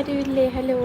ആരുമില്ലേ hello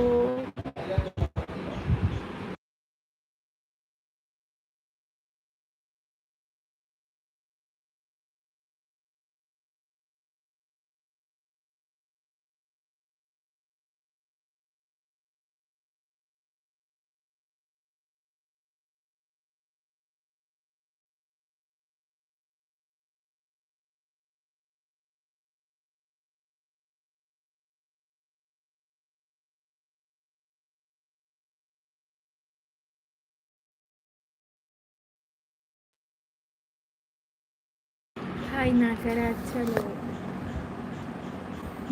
ายนาการาชโล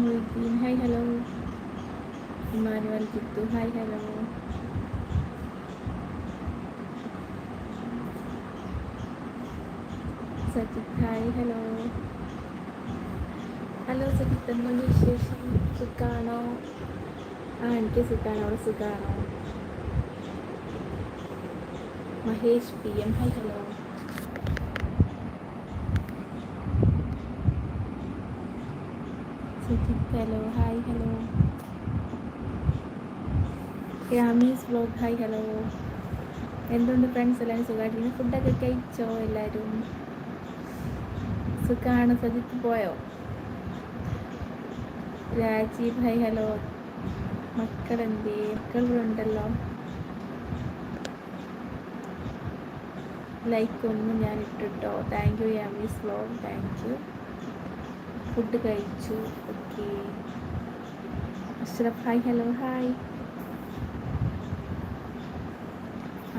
มือกินให้ฮัลโหลมาริวันกิตตุให้ฮัลโหลสจิตไทยฮัลโหลฮัลโหลสจิตตมณีเชชสุกาโนอ่นที่สุกาโนสุกาโนมาเฮชพีเอ็มให้ฮัลโหล hello hi hello yummies blog hi hello എന്തുണ്ട് friends എല്ലാവരും സുഖമായിട്ടിരിക്കുന്നു. ഫുഡൊക്കെ കഴിച്ചോ എല്ലാവരും സുഖമാണ് സജിത്ത് പോയോ? രാജീവ് ഹായ് ഹലോ മക്കളെന്തേ? മക്കൾ ഇവിടെ ഉണ്ടല്ലോ ലൈക്ക് ഒന്നും ഞാൻ ഇട്ടിട്ടോ thank you yummies blog thank you food കഴിച്ചു. Okay. Ashraf hi hello hi.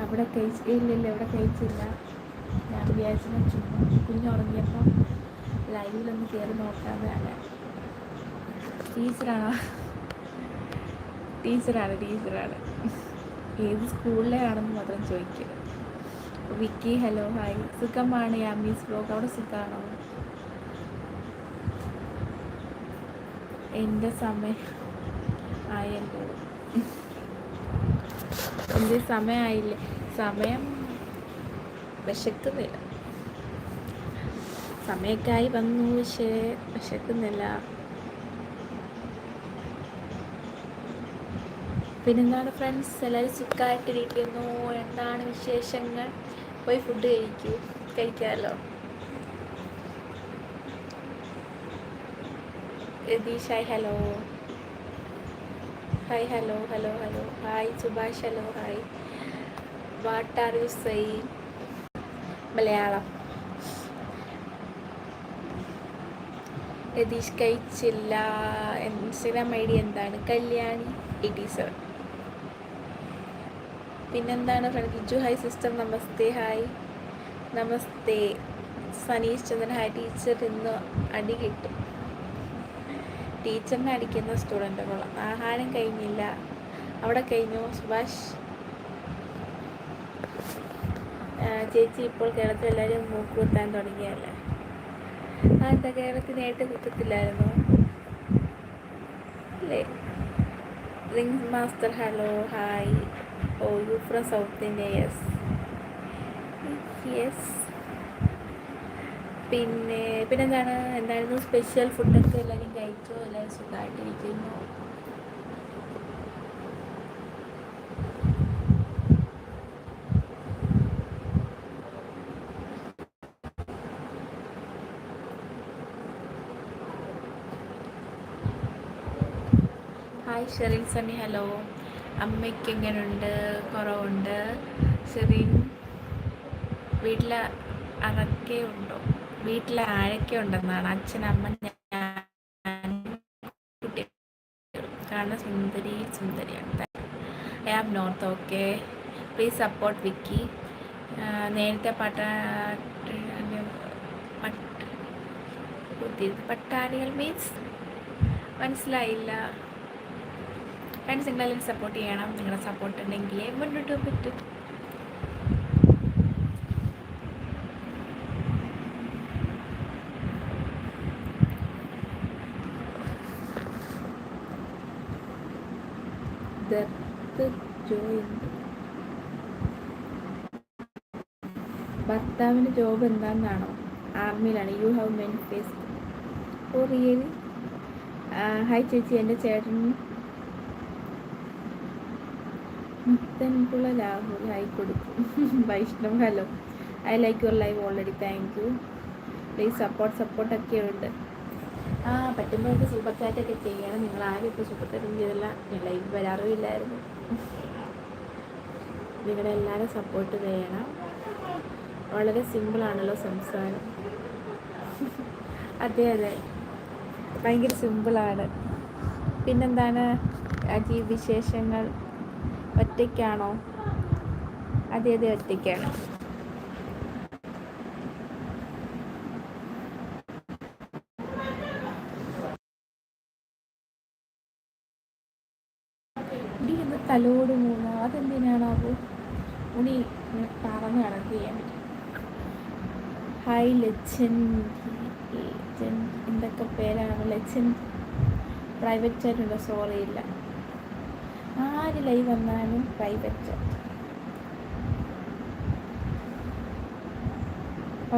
അവിടെ കഴിച്ച് ഇല്ലില്ല ഇവിടെ കഴിച്ചില്ല. ഞാൻ വിചാരിച്ചു ചുമ്മാ കുഞ്ഞുറങ്ങിയപ്പോൾ ലൈവിലൊന്ന് കയറി നോക്കാമെന്നാണ്. ടീച്ചറാണോ? ടീച്ചറാണ് ടീച്ചറാണ്. ഏത് സ്കൂളിലെ ആണെന്ന് മാത്രം ചോദിക്കുക വിക്കി ഹലോ ഹായ്. സുഖമാണ് യാമീസ് ബ്ലോഗ്. അവിടെ സുഖമാണോ എന്റെ സമയം ആയല്ലോ. എന്റെ സമയമായില്ലേ സമയം വിശക്കുന്നില്ല. സമയക്കായി വന്നു പക്ഷേ വിശക്കുന്നില്ല. പിന്നെന്താണ് ഫ്രണ്ട്സ് എല്ലാവരും സുഖമായിട്ടിരിക്കുന്നു. എന്താണ് വിശേഷങ്ങൾ? പോയി ഫുഡ് കഴിക്കൂ. കഴിക്കാമല്ലോ. Ratheesh hi hello hi hello hello hello hi Subhash hello hi what are you say Malayalam Ratheesh കഴിച്ചില്ല. ഇൻസ്റ്റഗ്രാം ഐ ഡി എന്താണ്? കല്യാണി എയ്റ്റി സെവൻ പിന്നെന്താണ് ഫ്രണ്ട് കിജു ഹായ് സിസ്റ്റർ നമസ്തേ ഹായ് നമസ്തേ. സനീഷ് ചന്ദ്രൻ ഹായ് ടീച്ചർ ഇന്ന് അടി കിട്ടും. ടീച്ചറിനെ അടിക്കുന്ന സ്റ്റുഡന്റുകൾ ആഹാരം കഴിഞ്ഞില്ല. അവിടെ കഴിഞ്ഞു. സുഭാഷ്. ചേച്ചി ഇപ്പോൾ കേരളത്തിൽ എല്ലാവരും മൂക്ക് കുത്താൻ തുടങ്ങിയല്ലേ? ആ കേരളത്തിൽ നേരിട്ട് കുത്തത്തില്ലായിരുന്നു? അല്ലേ ring master hello hi oh you from south India yes yes പിന്നെ പിന്നെന്താണ്? എന്തായിരുന്നു സ്പെഷ്യൽ ഫുഡൊക്കെ എല്ലാവരും കഴിച്ചോ? എല്ലാവരും സുഖമായിട്ടിരിക്കുന്നു ഹായ് ഷെറിൻ സണ്ണി ഹലോ അമ്മയ്ക്ക് എങ്ങനെയുണ്ട് കുറവുണ്ട്? ഷെറിൻ വീട്ടിൽ അറക്കെ ഉണ്ടോ? വീട്ടിൽ ആരൊക്കെ ഉണ്ടെന്നാണ്? അച്ഛനമ്മ കാരണം സുന്ദരി സുന്ദരിയാണ് north okay. Please support Vicky. നേരത്തെ പട്ട പട്ടാരികൾ മീൻസ് മനസ്സിലായില്ല. ഫ്രണ്ട്സ് നിങ്ങളെല്ലാം സപ്പോർട്ട് ചെയ്യണം. നിങ്ങളുടെ സപ്പോർട്ട് ഉണ്ടെങ്കിലേ മുന്നോട്ട് പറ്റും. ജോബ് എന്താണെന്നാണോ ആർമിയിലാണ് you have men face oh really hi ചേച്ചി എന്റെ ചേട്ടൻ. മുത്തൻപുള്ള രാഹുൽ ഹായ് കൊടുക്കും. Vaishnav hello I like your live already thank you please support സപ്പോർട്ടൊക്കെ ഉണ്ട്. ആ പറ്റുമ്പോഴൊക്കെ സൂപ്പർ ചാറ്റൊക്കെ ചെയ്യണം. നിങ്ങൾ ആരും ഇപ്പോൾ സൂപ്പർ ചാറ്റൊന്നും ചെയ്തില്ല. ലൈവ് വരാറുമില്ലായിരുന്നു. നിങ്ങളുടെ എല്ലാവരും സപ്പോർട്ട് ചെയ്യണം. വളരെ സിമ്പിളാണല്ലോ സംസാരം. അതെ അതെ. ഭയങ്കര സിമ്പിളാണ് പിന്നെന്താണ്? അജീ വിശേഷങ്ങൾ? ഒറ്റയ്ക്കാണോ? അതെ അതെ ഒറ്റയ്ക്കാണ് ഇടി എന്ന് തലോട് മൂന്നോ അതെന്തിനാണാവോ ഉണി പറന്ന് കണക്ക് ചെയ്യാൻ പറ്റും ഹായ് ലച്ചൻ ലച്ചൻ എന്തൊക്കെ പേരാണ്? ലച്ചൻ പ്രൈവറ്റ് ചാറ്റ് ഉണ്ടോ? സോറി ഇല്ല. ആര് ലൈവ് വന്നാലും പ്രൈവറ്റ് ചാറ്റ്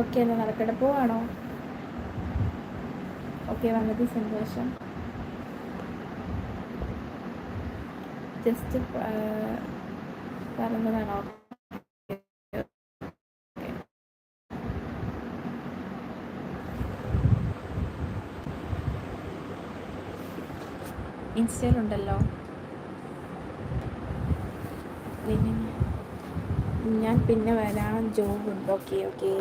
ഓക്കെ എന്നാൽ നടക്കട്ടെ. പോവാണോ? ഓക്കെ വന്നത് സന്തോഷം. ജസ്റ്റ് പറഞ്ഞതാണോ? ഉണ്ടല്ലോ ഞാൻ പിന്നെ വരാൻ ജോബുണ്ട് ഓക്കെ ഓക്കെ.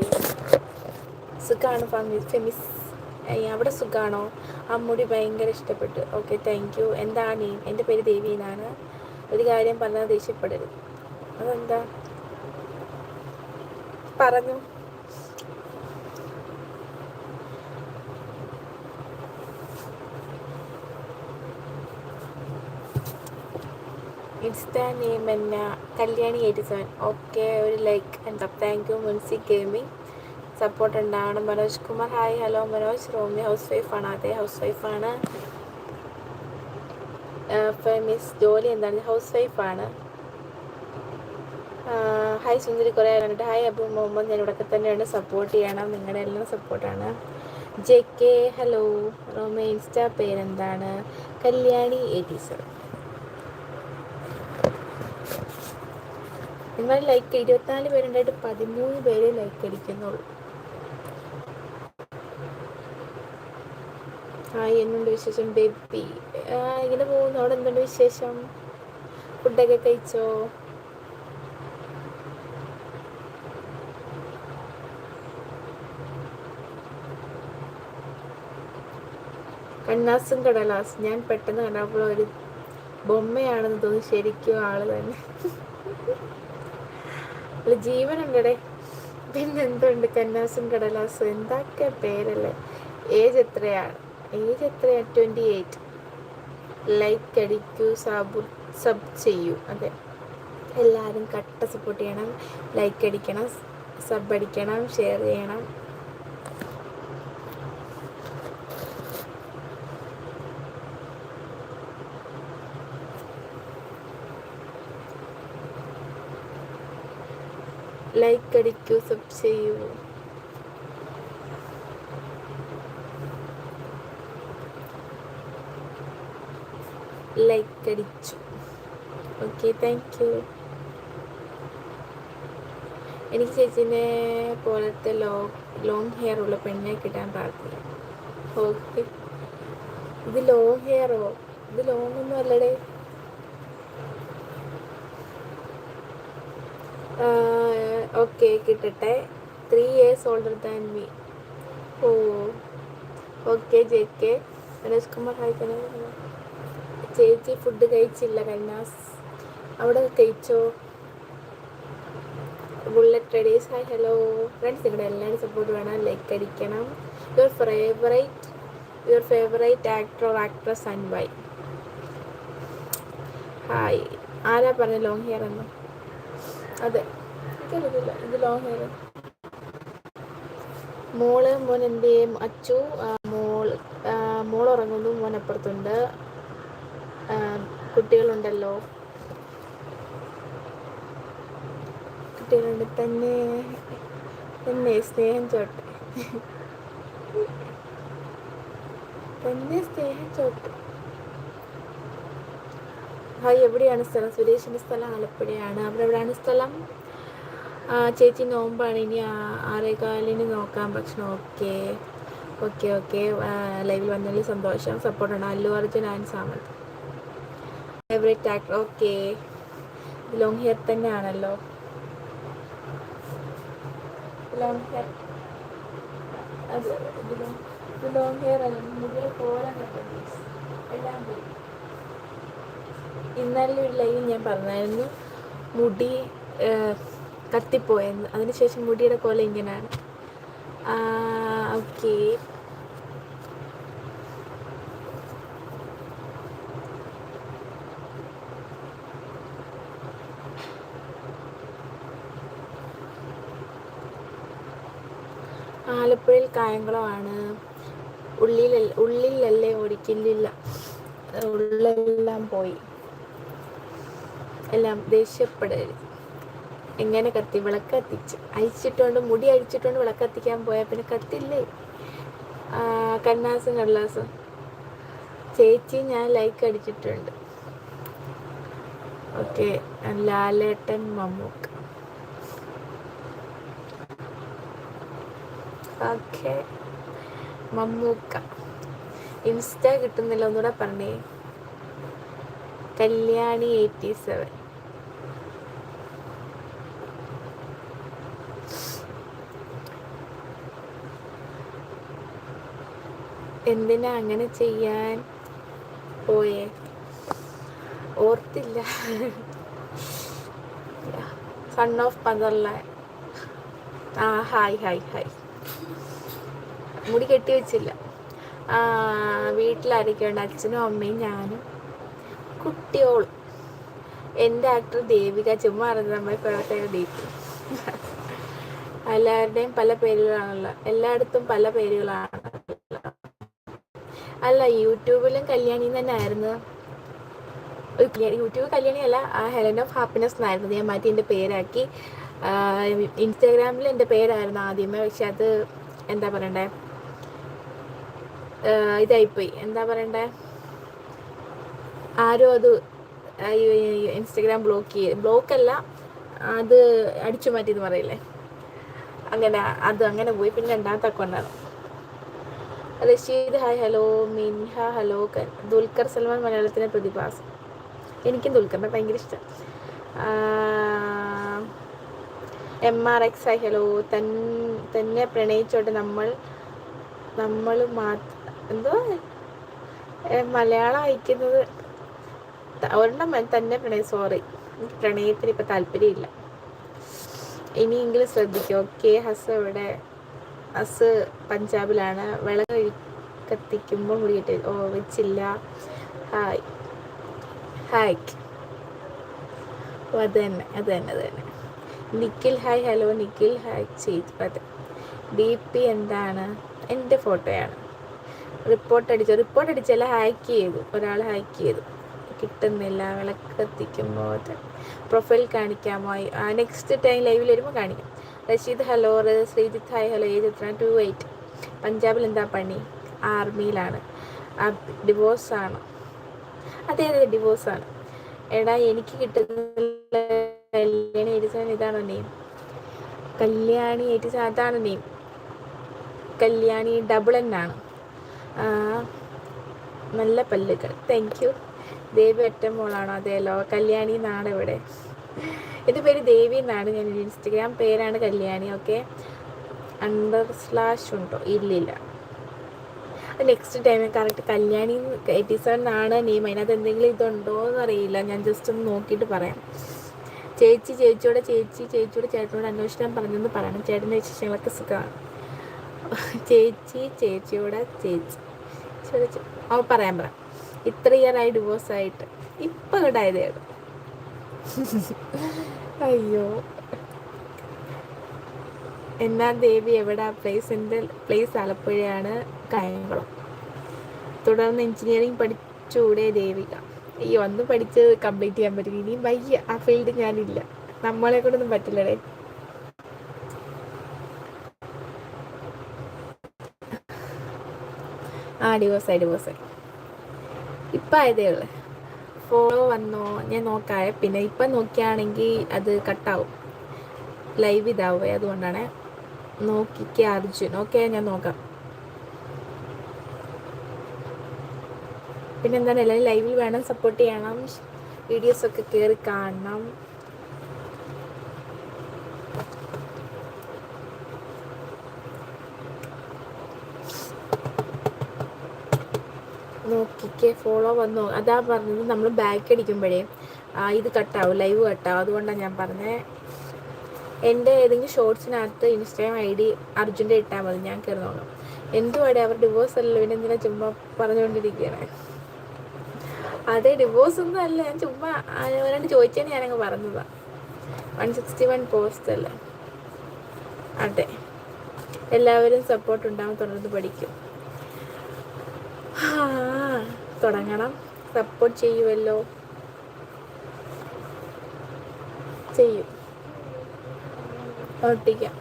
സുഖമാണ് ഫാമിലി? ഫെമിസ് അവിടെ സുഖമാണോ ആ മുടി ഭയങ്കര ഇഷ്ടപ്പെട്ടു. ഓക്കെ താങ്ക് യു എന്താണ് എന്റെ പേര് ദേവി എന്നാണ്. ഒരു കാര്യം പറഞ്ഞാൽ ദേഷ്യപ്പെടരുത്. അതെന്താ? പറഞ്ഞു. ഇൻസ്റ്റാ നെയിം എന്നാ കല്യാണി എയ്റ്റി സെവൻ ഓക്കെ ഒരു ലൈക്ക് എന്താ thank you Munsi gaming support ഉണ്ടാവണം. Manoj Kumar hi hello Manoj. Romy house വൈഫാണ് അതെ ഹൗസ് വൈഫാണ് മിസ് ജോലി എന്താണ്? ഹൗസ് വൈഫാണ് ഹായ് സുന്ദരി കുറേ കണ്ടിട്ട്. ഹായ് അബു മുഹമ്മദ് ഞാൻ ഇവിടെയൊക്കെ തന്നെയാണ്. സപ്പോർട്ട് ചെയ്യണം. നിങ്ങളുടെ എല്ലാം സപ്പോർട്ടാണ് J K hello Roma insta പേരെന്താണ്? കല്യാണി എയ്റ്റി സെവൻ നിങ്ങൾ ലൈക്ക് ഇരുപത്തിനാല് പേരുണ്ടായിട്ട് പതിമൂന്ന് പേര് ലൈക്ക് അടിക്കുന്നുള്ളൂ. ഹായ് എന്നുണ്ട് വിശേഷം ബേബി? ഇങ്ങനെ പോകുന്നു. അവിടെ എന്തുണ്ട് വിശേഷം? ഫുഡൊക്കെ കഴിച്ചോ? കണ്ണാസും കടലാസ്. ഞാൻ പെട്ടെന്ന് കണ്ടപ്പോൾ ഒരു ബൊമ്മയാണെന്ന് തോന്നി ശരിക്കും ആൾ തന്നെ. അല്ല ജീവനുണ്ടടെ പിന്നെന്തുണ്ട്? കന്നാസും കടലാസും. എന്തൊക്കെ പേരല്ലേ? ഏജ് എത്രയാണ്? ഏജ് എത്രയാണ് ട്വന്റി എയ്റ്റ് ലൈക്ക് അടിക്കൂ സബ് സബ് ചെയ്യൂ. അതെ. എല്ലാവരും കട്ട സപ്പോർട്ട് ചെയ്യണം. ലൈക്ക് അടിക്കണം സബ് അടിക്കണം ഷെയർ ചെയ്യണം. ലൈക്ക് അടിക്കൂ സബ് ചെയ്യൂ. ലൈക്ക് അടിച്ചു. ഓക്കെ താങ്ക് യു എനിക്ക് ചേച്ചിനെ പോലത്തെ ലോ ലോങ് ഹെയർ ഉള്ള പെണ്ണെ കിട്ടാൻ പ്രാർത്ഥിക്കാം ഓക്കെ ഇത് ലോങ് ഹെയറോ ഇത് ലോങ് ഒന്നും അല്ലടേ. ഓക്കെ കിട്ടട്ടെ three years older than me oh okay J K Manoj Kumar hi ചേച്ചി ഫുഡ് കഴിച്ചില്ല കന്നാസ് അവിടെ കഴിച്ചോ? Bullet readies hi hello friends നിങ്ങളുടെ എല്ലാവരും സപ്പോർട്ട് വേണം ലൈക്ക് അടിക്കണം. Your favourite your favourite actor or actress and why hi ആരാ പറഞ്ഞ ലോങ് ഹെയർ എന്ന്? അതെ. എനിക്കറിയില്ല. ഇത് ലോങ് ഹെയർ മോൾ മോൻ എന്റെ അച്ചു മോൾ മോൾ ഉറങ്ങുന്നു മോൻ അപ്പുറത്തുണ്ട്. കുട്ടികളുണ്ടല്ലോ. കുട്ടികളുണ്ട്. തന്നെ തന്നെ സ്നേഹം ചോട്ട്. തന്നെ സ്നേഹം ചോട്ട്. ഹായ് എവിടെയാണ് സ്ഥലം? സുരേഷിന്റെ സ്ഥലം ആലപ്പുഴയാണ്. അവിടെ എവിടെയാണ് സ്ഥലം? ചേച്ചി നോമ്പാണ്. ഇനി ആറേകാലിന് നോക്കാം. ഭക്ഷണം ഓക്കെ ഓക്കെ. ഓക്കെ ലൈവിൽ വന്നതിൽ സന്തോഷം. സപ്പോർട്ടാണ് Allu Arjun and Samantha. Favourite actor okay. Long hair തന്നെയാണല്ലോ. ലോങ് ഹെയർ ലോങ് ഹെയർ അല്ല. എല്ലാം ഇന്നലെ ഒരു ലൈവിൽ ഞാൻ പറഞ്ഞായിരുന്നു. മുടി കത്തിപ്പോയെന്ന് അതിനുശേഷം മുടിയുടെ കോല ഇങ്ങനെയാണ്. ഓക്കെ. ആലപ്പുഴയിൽ കായംകുളമാണ്. ഉള്ളിൽ ഉള്ളിലല്ലേ ഓടിക്കില്ല ഉള്ളെല്ലാം പോയി. എല്ലാം ദേഷ്യപ്പെടരുത്. എങ്ങനെ കത്തി വിളക്ക് കത്തിച്ച് അഴിച്ചിട്ടുകൊണ്ട് മുടി അഴിച്ചിട്ടുകൊണ്ട് വിളക്ക് കത്തിക്കാൻ പോയാൽ പിന്നെ കത്തില്ലേ? കണ്ണാസും കടലാസും ചേച്ചി ഞാൻ ലൈക്ക് അടിച്ചിട്ടുണ്ട്. Okay Lalettan Mammukka. Okay Mammukka. Insta കിട്ടുന്നില്ല ഒന്നുകൂടെ പറഞ്ഞേ. കല്യാണി എയ്റ്റി സെവൻ എന്തിനാ അങ്ങനെ ചെയ്യാൻ? പോയേ. ഓർത്തില്ല. സൺ ഓഫ് പന്തർലാൻ ആ ഹായ് ഹായ് ഹായ് മുടി കെട്ടി വെച്ചില്ല. വീട്ടിലായിരിക്കുന്നുണ്ട് അച്ഛനും അമ്മയും ഞാനും. കുട്ടിയോളും. എന്റെ ആക്ടർ ദേവിക. ചുമ്മാ നമ്മൾ കുഴപ്പത്തേക്ക് ഡീപ്പ് എല്ലാവരുടെയും പല പേരുകളാണല്ലോ എല്ലായിടത്തും പല പേരുകളാണ്. അല്ല യൂട്യൂബിലും കല്യാണി തന്നെ ആയിരുന്നു യൂട്യൂബ് കല്യാണി അല്ല ആ ഹെലൻ ഓഫ് ഹാപ്പിനെസ് എന്നായിരുന്നു. ഞാൻ മാറ്റി എന്റെ പേരാക്കി. ഇൻസ്റ്റാഗ്രാമിൽ എന്റെ പേരായിരുന്നു ആദ്യമേ പക്ഷെ അത് എന്താ പറയണ്ടേ? ഇതായിപ്പോയി. എന്താ പറയണ്ടേ? ആരും അത് ഇൻസ്റ്റഗ്രാം ബ്ലോക്ക് ചെയ്ത് ബ്ലോക്കല്ല അത് അടിച്ചു മാറ്റിയെന്ന് പറയില്ലേ? അങ്ങനെ അത് അങ്ങനെ പോയി. പിന്നെ രണ്ടാമത്തെ അക്കൗണ്ടാണ്. Rasheed hi hello Minha hello Dulquer Salmaan മലയാളത്തിലെ പ്രതിഭാസം. എനിക്കും ദുൽഖറിനെ ഭയങ്കര ഇഷ്ടം. M R X hi hello തൻ തന്നെ പ്രണയിച്ചോട്ടെ നമ്മൾ നമ്മൾ മാത്രം എന്തോ? മലയാളം അയക്കുന്നത് ഒരെണ്ണം തന്നെ പ്രണയം സോറി പ്രണയത്തിന് ഇപ്പം താല്പര്യമില്ല. ഇനിയെങ്കിലും ശ്രദ്ധിക്കും ഓക്കെ ഹസ് ഇവിടെ ഹസ് പഞ്ചാബിലാണ് വിളക്ക് കത്തിക്കുമ്പോൾ മുടിയിട്ട് ഓ വെച്ചില്ല. ഹായ്. ഹായ്. ഓ അത് തന്നെ അത് തന്നെ അത് തന്നെ. Nikhil hi hello. Nikhil hi ചെയ്തു അതെ. ഡി പി എന്താണ്? എന്റെ ഫോട്ടോയാണ്. റിപ്പോർട്ട് അടിച്ചു? റിപ്പോർട്ട് അടിച്ചല്ല ഹാക്ക് ചെയ്തു. ഒരാൾ ഹാക്ക് ചെയ്തു. കിട്ടുന്നില്ല വിളക്ക് കത്തിക്കുമ്പോൾ. പ്രൊഫൈൽ കാണിക്കാമോ? നെക്സ്റ്റ് ടൈം ലൈവിൽ വരുമ്പോൾ കാണിക്കാം. Rashid hello Sreejith hi hello age എത്ര ടു എയ്റ്റ്. പഞ്ചാബിൽ എന്താ പണി? ആർമിയിലാണ്. ഡിവോഴ്സാണ് അതെ അതെ ഡിവോഴ്സാണ് എടാ എനിക്ക് കിട്ടുന്ന കല്യാണി സെവൻ ഇതാണോ നെയിം കല്യാണി സെവൻ അതാണ് നെയിം കല്യാണി ഡബിൾ എൻ ആണ്. നല്ല പല്ലുകൾ. താങ്ക് യു ദേവി ഒറ്റ മോളാണോ? കല്യാണി നാടെവിടെ? എന്റെ പേര് ദേവി എന്നാണ് ഞാൻ ഇൻസ്റ്റഗ്രാം പേരാണ് കല്യാണി ഓക്കെ? അണ്ടർ സ്ലാഷ് ഉണ്ടോ? ഇല്ലില്ല. Next time correct Kalyani eighty seven ആണ് നെയിം അതിനകത്ത് എന്തെങ്കിലും ഇതുണ്ടോ എന്ന് അറിയില്ല. ഞാൻ ജസ്റ്റ് ഒന്ന് നോക്കിയിട്ട് പറയാം. ചേച്ചി ചേച്ചിയോടെ ചേച്ചി ചേച്ചിയോടെ ചേട്ടനോട് അന്വേഷണം പറഞ്ഞെന്ന് പറയണം. ചേട്ടന്റെ വിശേഷങ്ങളൊക്കെ സുഖമാണ്. ചേച്ചി ചേച്ചിയോടെ ചേച്ചി. അവ പറയാൻ പറയാം ഇത്ര ഇയറായി ഡിവോഴ്സായിട്ട് ഇപ്പം ഇടായതേ ഉള്ളൂ. അയ്യോ. എന്നാ ദേവി എവിടെ? പ്ലേസിന്റെ പ്ലേസ് ആലപ്പുഴയാണ് കായംകുളം. തുടർന്ന് എഞ്ചിനീയറിംഗ് പഠിച്ചൂടെ ദേവിക ഈ ഒന്ന് പഠിച്ച് കംപ്ലീറ്റ് ചെയ്യാൻ പറ്റില്ല ഇനിയും വയ്യ. ആ ഫീൽഡ് ഞാനില്ല. നമ്മളെ കൊണ്ടൊന്നും പറ്റില്ലടേ. ആ ഡിവോഴ്സായി ഡിവോഴ്സായി. ഇപ്പം ആയതേ ഉള്ളു. ഫോളോ വന്നോ? ഞാൻ നോക്കാവേ പിന്നെ ഇപ്പം നോക്കിയാണെങ്കിൽ അത് കട്ടാവും. ലൈവ് ഇതാവേ അതുകൊണ്ടാണ്. നോക്കിക്ക അർജുൻ. ഓക്കെ ഞാൻ നോക്കാം. പിന്നെ എന്താണ് എല്ലാവരും ലൈവിൽ വേണം സപ്പോർട്ട് ചെയ്യണം. വീഡിയോസൊക്കെ കയറി കാണണം. നോക്കിക്കേ ഫോളോ വന്നു? അതാ പറഞ്ഞത് നമ്മൾ ബാക്ക് അടിക്കുമ്പോഴേ. ഇത് കട്ടാവും ലൈവ് കട്ടാവും അതുകൊണ്ടാണ് ഞാൻ പറഞ്ഞത് എന്റെ ഏതെങ്കിലും ഷോർട്സിനകത്ത് ഇൻസ്റ്റാഗ്രാം ഐ ഡി അർജുന്റെ ഇട്ടാൽ മതി. ഞാൻ കയറി എന്തുവാടെ അവർ ഡിവോഴ്സ് അല്ലല്ലോ? പിന്നെ എന്തിനാ ചുമ്മാ പറഞ്ഞുകൊണ്ടിരിക്കുകയാണ് അതെ ഡിവോഴ്സ് ഒന്നും അല്ല. ഞാൻ ചുമ്മാ അവരോട് ചോദിച്ചാണ് ഞാനങ്ങ് പറഞ്ഞതാണ് വൺ സിക്സ്റ്റി വൺ പോസ്റ്റ് അല്ല? അതെ. എല്ലാവരും സപ്പോർട്ട് ഉണ്ടാകും തുടർന്ന് പഠിക്കും. തുടങ്ങണം. സപ്പോർട്ട് ചെയ്യുമല്ലോ ചെയ്യും. ഒട്ടിക്കാം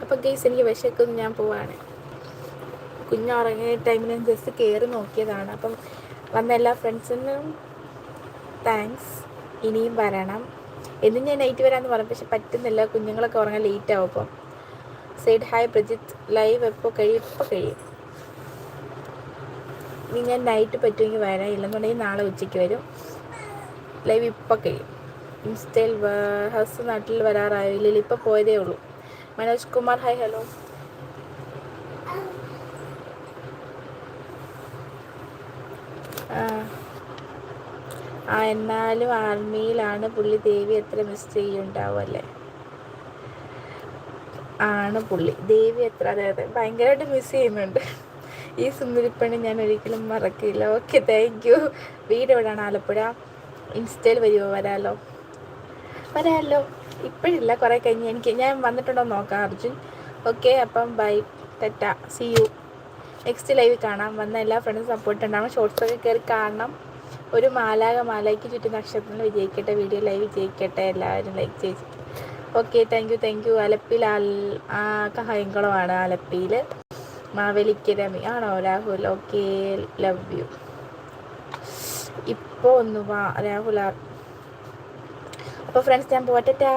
അപ്പോൾ എനിക്ക് വിശക്കും ഞാൻ പോവാണ്. കുഞ്ഞുറങ്ങിയ ടൈമിൽ ഞാൻ ജസ്റ്റ് കയറി നോക്കിയതാണ്. അപ്പം വന്ന എല്ലാ ഫ്രണ്ട്സിനും താങ്ക്സ് ഇനിയും വരണം. എന്നും ഞാൻ നൈറ്റ് വരാമെന്ന് പറഞ്ഞു. പക്ഷെ പറ്റുന്നില്ല. കുഞ്ഞുങ്ങളൊക്കെ ഉറങ്ങാൻ ലേറ്റ് ആവും അപ്പം. സൈഡ് ഹായ് പ്രജിത്ത് ലൈവ് എപ്പോൾ കഴിയും? ഇപ്പോൾ കഴിയും? ഇനി ഞാൻ നൈറ്റ് പറ്റുമെങ്കിൽ വരാം. ഇല്ലെന്നുണ്ടെങ്കിൽ നാളെ ഉച്ചയ്ക്ക് വരും. ലൈവ് ഇപ്പോൾ കഴിയും. ഇൻസ്റ്റയിൽ ഹസ് നാട്ടിൽ വരാറായില്ല? ഇപ്പോൾ പോയതേ ഉള്ളൂ. മനോജ് കുമാർ ഹായ് ഹലോ ആ എന്നാലും ആർമിയിലാണ് പുള്ളി ദേവി എത്ര മിസ് ചെയ്യുണ്ടാവും അല്ലേ? ആണ് പുള്ളി. ദേവി എത്ര അതെ അതെ ഭയങ്കരമായിട്ട് മിസ് ചെയ്യുന്നുണ്ട്. ഈ സുന്ദരിപ്പണി ഞാൻ ഒരിക്കലും മറക്കില്ല. ഓക്കെ താങ്ക് യു വീട് എവിടെയാണ്? ആലപ്പുഴ. ഇൻസ്റ്റയിൽ വരുമോ വരാലോ? വരാമല്ലോ ഇപ്പോഴില്ല കുറേ കഴിഞ്ഞ് എനിക്ക് ഞാൻ വന്നിട്ടുണ്ടോ നോക്കാം അർജുൻ. ഓക്കെ അപ്പം ബൈ തെറ്റ സി യു നെക്സ്റ്റ് ലൈവ് കാണാം. വന്ന എല്ലാ ഫ്രണ്ട്സും സപ്പോർട്ട് ഉണ്ടാവണം. ഷോർട്സൊക്കെ കയറി കാണണം. ഒരു മാലാക മാലയ്ക്ക് ചുറ്റും നക്ഷത്രങ്ങൾ വിജയിക്കട്ടെ വീഡിയോ ലൈവ് വിജയിക്കട്ടെ എല്ലാവരും ലൈക്ക് ചെയ്ത് okay thank you thank you അലപ്പിൽ ആ കഹയങ്കുളമാണ് ആലപ്പിയിൽ മാവേലിക്കരമി ആണോ? രാഹുൽ. ഓക്കെ ലവ് യു ഇപ്പോൾ ഒന്ന് വാ രാഹുൽ അപ്പോൾ ഫ്രണ്ട്സ് ഞാൻ പോറ്ററ്റാ